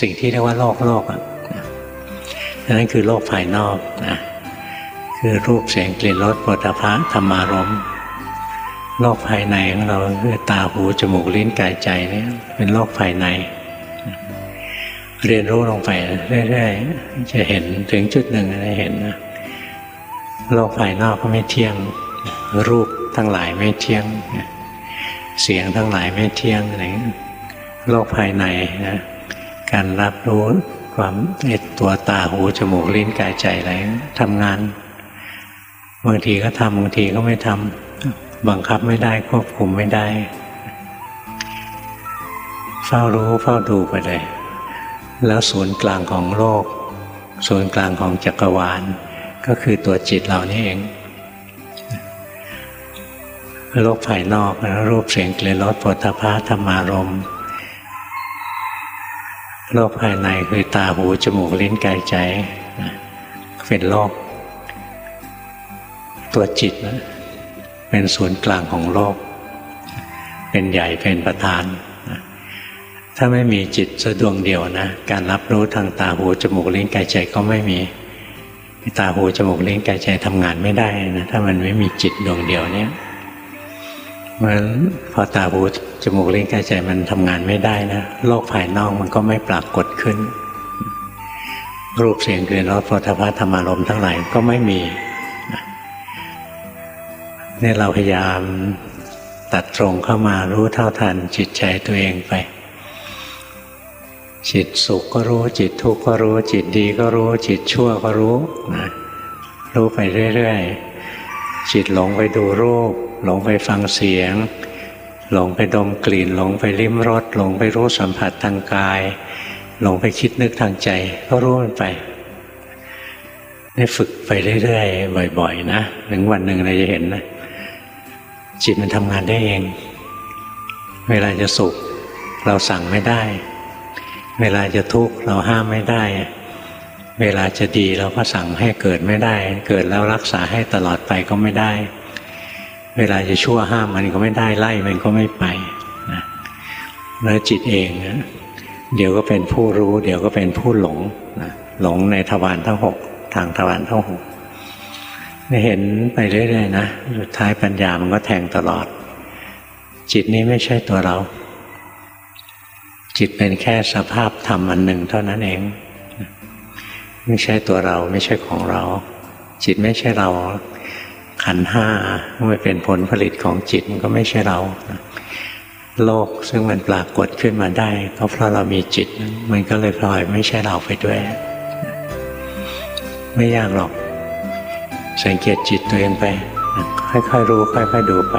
สิ่งที่เรียกว่าโลกโลกอะนั่นคือโลกภายนอกนะคือรูปเสียงกลิ่นรสปุถะพะธรรมารมโลกภายในของเราคือตาหูจมูกลิ้นกายใจเนี่ยเป็นโลกภายใน เรียนรู้ลงไปเรื่อยๆจะเห็นถึงจุดหนึ่งจะเห็นนะโลกภายนอกก็ไม่เที่ยง รูปทั้งหลายไม่เที่ยง เสียงทั้งหลายไม่เที่ยงอะไรอย่างนี้โลกภายในนะ การรับรู้ความไอ้ตัวตาหูจมูกลิ้นกายใจอะไรทำงานบางทีก็ทำบางทีก็ไม่ทำบังคับไม่ได้ควบคุมไม่ได้ เฝ้ารู้เฝ้าดูไปเลย แล้วศูนย์กลางของโลก ศูนย์กลางของจักรวาล ก็คือตัวจิตเรานี่เอง โลกภายนอกนะรูปเสียงกลิ่นรสผลทพะธรรมารมณ์ โลกภายในคือตาหูจมูกลิ้นกายใจเป็นโลก ตัวจิตนะเป็นศูนย์กลางของโลก เป็นใหญ่เป็นประธานถ้าไม่มีจิตสะดวงเดียวนะ การรับรู้ทางตาหูจมูกลิ้นกายใจก็ไม่มีตาหูจมูกลิ้นกายใจทำงานไม่ได้นะถ้ามันไม่มีจิตดวงเดียวเนี้ยเพราะฉะนั้นพอตาหู จมูกลิ้นกายใจมันทำงานไม่ได้นะ โลกภายนอกมันก็ไม่ปรากฏขึ้น รูปเสียงกลิ่นรสโผฏฐัพพะธรรมารมทั้งหลายก็ไม่มีเนี่ยเราพยายามตัดตรงเข้ามารู้เท่าทันจิตใจตัวเองไป จิตสุขก็รู้ จิตทุกข์ก็รู้ จิตดีก็รู้ จิตชั่วก็รู้นะรู้ไปเรื่อยๆจิตหลงไปดูรูป หลงไปฟังเสียง หลงไปดมกลิ่นหลงไปลิ้มรสหลงไปรู้สัมผัสทางกาย หลงไปคิดนึกทางใจ ก็รู้มันไปได้ฝึกไปเรื่อยๆบ่อย ๆ นะถึงวันหนึ่งเราจะเห็นนะจิตมันทำงานได้เอง เวลาจะสุข เราสั่งไม่ได้ เวลาจะทุกข์เราห้ามไม่ได้ เวลาจะดีเราก็สั่งให้เกิดไม่ได้ เกิดแล้วรักษาให้ตลอดไปก็ไม่ได้ เวลาจะชั่วห้ามมันก็ไม่ได้ไล่มันก็ไม่ไปนะแล้วจิตเองนะเดี๋ยวก็เป็นผู้รู้ เดี๋ยวก็เป็นผู้หลงนะหลงในทวารทั้งหกทางทวารทั้งหกเห็นไปเรื่อยๆนะสุดท้ายปัญญามันก็แทงตลอด จิตนี้ไม่ใช่ตัวเรา จิตเป็นแค่สภาพธรรมอันหนึ่งเท่านั้นเอง ไม่ใช่ตัวเราไม่ใช่ของเรา จิตไม่ใช่เรา ขันห้าไม่เป็นผลผลิตของจิตมันก็ไม่ใช่เรา โลกซึ่งมันปรากฏขึ้นมาได้ ก็เพราะเรามีจิต มันก็เลยพลอยไม่ใช่เราไปด้วย ไม่ยากหรอก สังเกตจิตตัวเองไป ค่อยๆรู้ ค่อย ๆ ดูไป